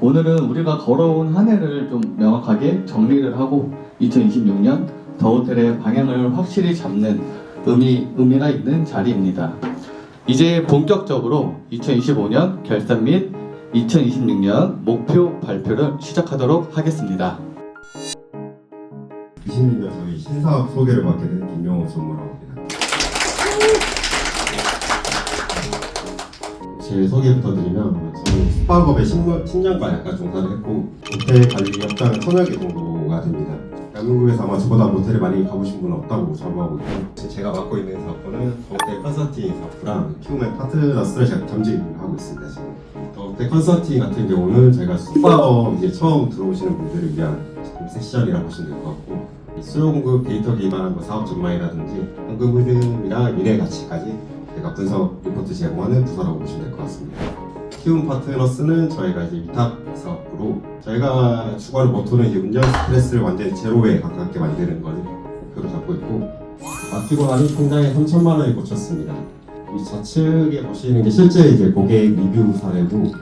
오늘은 우리가 걸어온 한 해를 좀 명확하게 정리를 하고 2026년 더 호텔의 방향을 확실히 잡는 의미, 의미가 있는 자리입니다. 이제 본격적으로 2025년 결산 및 2026년 목표 발표를 시작하도록 하겠습니다. 20년 저희 신사업 소개를 맡게 된 김명호 전무라고 합니다. 제 소개부터 드리면 저는 숙박업에 10년, 10년간 약간 종사를 했고 호텔 관리 업장은 천여 개 정도가 됩니다. 대한민국에서 아마 저보다 모텔에 많이 가보신 분은 없다고 자부하고 있고 제가 맡고 있는 사업부는 호텔 컨설팅 사업부랑 키우맨 파트너스를 제가 겸직을 하고 있습니다 지금. 호텔 컨설팅 같은 경우는 저희가 숙박업 이제 처음 들어오시는 분들을 위한 세션이라고 보시면 될 것 같고 수요 공급 데이터 기반 뭐 사업 전망이라든지 현금 흐름이랑 미래 가치까지 제가 분석 리포트 제공하는 부서라고 보시면 될 것 같습니다. 키움 파트너스는 저희가 이제 위탁 사업부로 저희가 주관 모토는 이제 운전 스트레스를 완전히 제로에 가깝게 만드는 걸 목표로 잡고 있고 맡기고 나니 통장에 3천만 원이 꽂혔습니다. 이 좌측에 보시는 게 실제 이제 고객 리뷰 사례고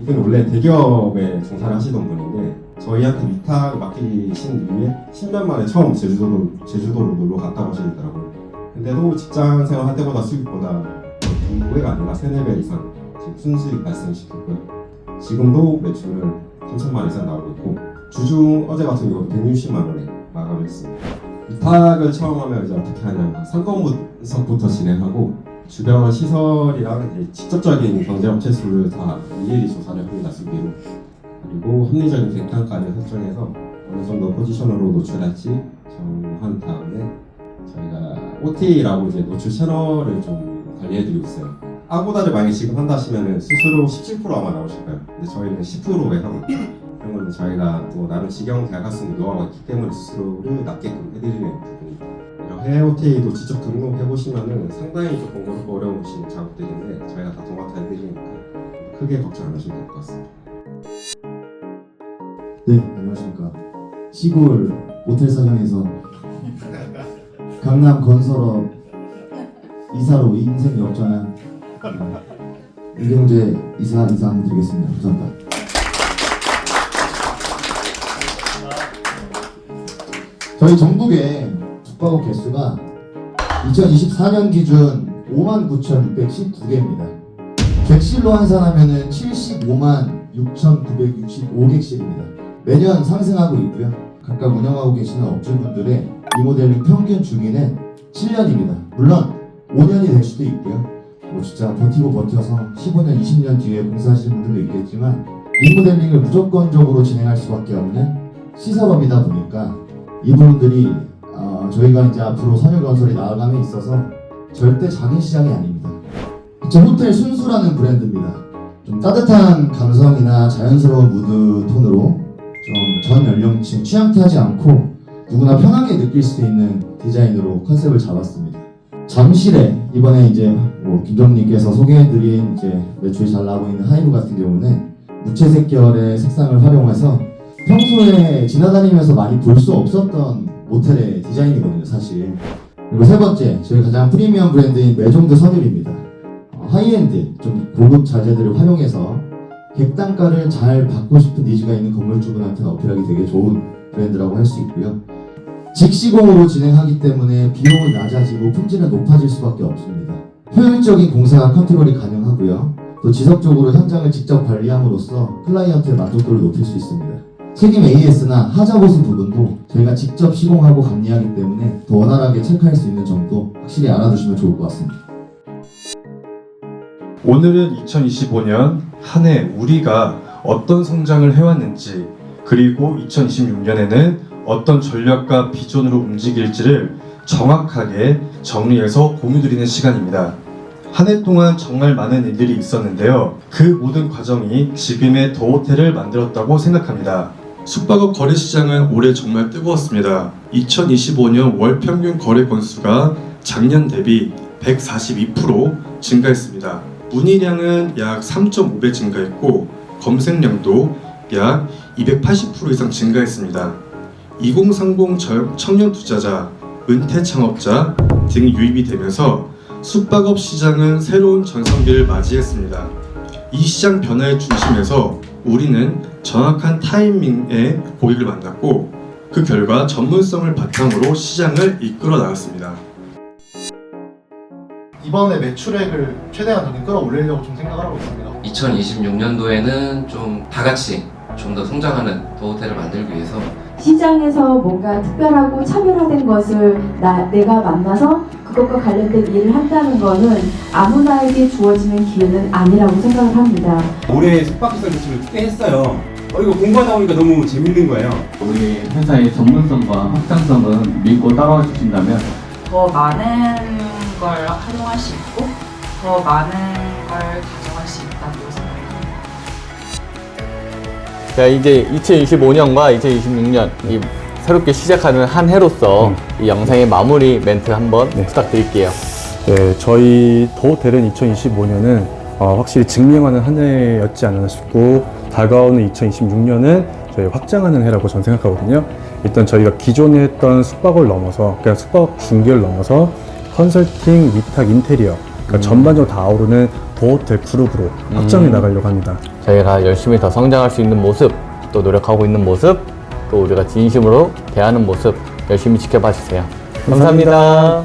이분 원래 대기업에 종사를 하시던 분인데 저희한테 위탁 맡기신 이후에 10년 만에 처음 제주도로 제주도로 놀러 갔다 오시더라고요. 근데도 직장 생활 할 때보다 수익보다 두 배가 아니라 세네 배 이상 지금 순수익 발생시켰고요. 지금도 매출은 3천만 원 이상 나오고 있고 주중 어제 같은 경우 160만 원에 마감을 했습니다. 위탁을 처음 하면 이제 어떻게 하냐면 상권 분석부터 진행하고 주변 시설이랑 직접적인 경제업체 수를 다 일일이 조사를 합니다 수기로 그리고 합리적인 객단가를 설정해서 어느 정도 포지션으로 노출할지 정한 다음에 저희가 OTA라고 이제 노출 채널을 좀 관리해드리고 있어요. 아고다를 만약에 지금 한다 하시면은 수수료 17% 아마 나오실 거예요. 근데 저희는 10%에 하고 있고 그런 거는 저희가 또 나름 직영 대학학생 노하우가 있기 때문에 수수료를 낮게끔 해드리는 부분입니다. 해외 OTA도 직접 등록해 보시면은 상당히 좀 번거롭고 어려우신 작업들인데 저희가 다 도맡아 해드리니까 크게 걱정 안 하셔도 될 것 같습니다. 네, 안녕하십니까. 시골 모텔 사장에서 강남 건설업 이사로 인생 역전한 이경재 이사 이사 한번 드리겠습니다. 감사합니다. 저희 전국의 숙박업 개수가 2024년 기준 59,619개입니다. 객실로 환산하면은 75만 6,965객실입니다. 매년 상승하고 있고요. 각각 운영하고 계시는 업주분들의 리모델링 평균 중위는 7년입니다. 물론 5년이 될 수도 있고요. 뭐 진짜 버티고 버텨서 15년, 20년 뒤에 공사하시는 분들도 있겠지만 리모델링을 무조건적으로 진행할 수밖에 없는 시설업이다 보니까 이 부분들이 어, 저희가 이제 앞으로 선유건설이 나아감에 있어서 절대 작은 시장이 아닙니다. 제 호텔 순수라는 브랜드입니다. 좀 따뜻한 감성이나 자연스러운 무드 톤으로 좀 전 연령층 취향타하지 않고 누구나 편하게 느낄 수 있는 디자인으로 컨셉을 잡았습니다. 잠실에 이번에 이제 뭐 김정님께서 소개해드린 이제 매출이 잘 나오고 있는 하이브 같은 경우는 무채색 계열의 색상을 활용해서 평소에 지나다니면서 많이 볼 수 없었던 모텔의 디자인이거든요, 사실. 그리고 세 번째, 저희 가장 프리미엄 브랜드인 메종드 선율입니다. 어, 하이엔드, 좀 고급 자재들을 활용해서 객단가를 잘 받고 싶은 니즈가 있는 건물주분한테는 어필하기 되게 좋은 브랜드라고 할 수 있고요. 직시공으로 진행하기 때문에 비용은 낮아지고 품질은 높아질 수밖에 없습니다. 효율적인 공사 컨트롤이 가능하고요. 또 지속적으로 현장을 직접 관리함으로써 클라이언트의 만족도를 높일 수 있습니다. 책임 AS나 하자 보수 부분도 저희가 직접 시공하고 감리하기 때문에 더 원활하게 체크할 수 있는 점도 확실히 알아두시면 좋을 것 같습니다. 오늘은 2025년 한 해 우리가 어떤 성장을 해왔는지 그리고 2026년에는 어떤 전략과 비전으로 움직일지를 정확하게 정리해서 공유드리는 시간입니다. 한 해 동안 정말 많은 일들이 있었는데요. 그 모든 과정이 지금의 더 호텔을 만들었다고 생각합니다. 숙박업 거래 시장은 올해 정말 뜨거웠습니다. 2025년 월 평균 거래 건수가 작년 대비 142% 증가했습니다. 문의량은 약 3.5배 증가했고 검색량도 약 280% 이상 증가했습니다. 2030 절- 청년 투자자, 은퇴 창업자 등 유입이 되면서 숙박업 시장은 새로운 전성기를 맞이했습니다. 이 시장 변화의 중심에서 우리는 정확한 타이밍에 고객을 만났고 그 결과 전문성을 바탕으로 시장을 이끌어 나갔습니다. 이번에 매출액을 최대한 저는 끌어올리려고 좀 생각을 하고 있습니다. 2026년도에는 좀 다 같이 좀 더 성장하는 더 호텔을 만들기 위해서 시장에서 뭔가 특별하고 차별화된 것을 나, 내가 만나서 그것과 관련된 일을 한다는 것은 아무나에게 주어지는 기회는 아니라고 생각을 합니다. 올해 숙박시설 대출을 크게 했어요. 어, 이거 공부하다 보니까 너무 재밌는 거예요. 우리 회사의 전문성과 확장성은 믿고 따라와 주신다면 더 많은 걸 활용할 수 있고 더 많은 걸 가져갈 수 있다고 생각합니다. 자 이제 2025년과 2026년 이 새롭게 시작하는 한 해로서 이 영상의 마무리 멘트 한번 부탁드릴게요. 네, 저희 더호텔은 2025년은 어, 확실히 증명하는 한 해였지 않나 싶고 다가오는 2026년은 저희 확장하는 해라고 저는 생각하거든요. 일단 저희가 기존에 했던 숙박을 넘어서 그냥 숙박 중개를 넘어서 컨설팅, 위탁, 인테리어 그러니까 전반적으로 다 아우르는 더호텔 그룹으로 확장해 나가려고 합니다. 저희가 열심히 더 성장할 수 있는 모습, 또 노력하고 있는 모습, 또 우리가 진심으로 대하는 모습 열심히 지켜봐 주세요. 감사합니다.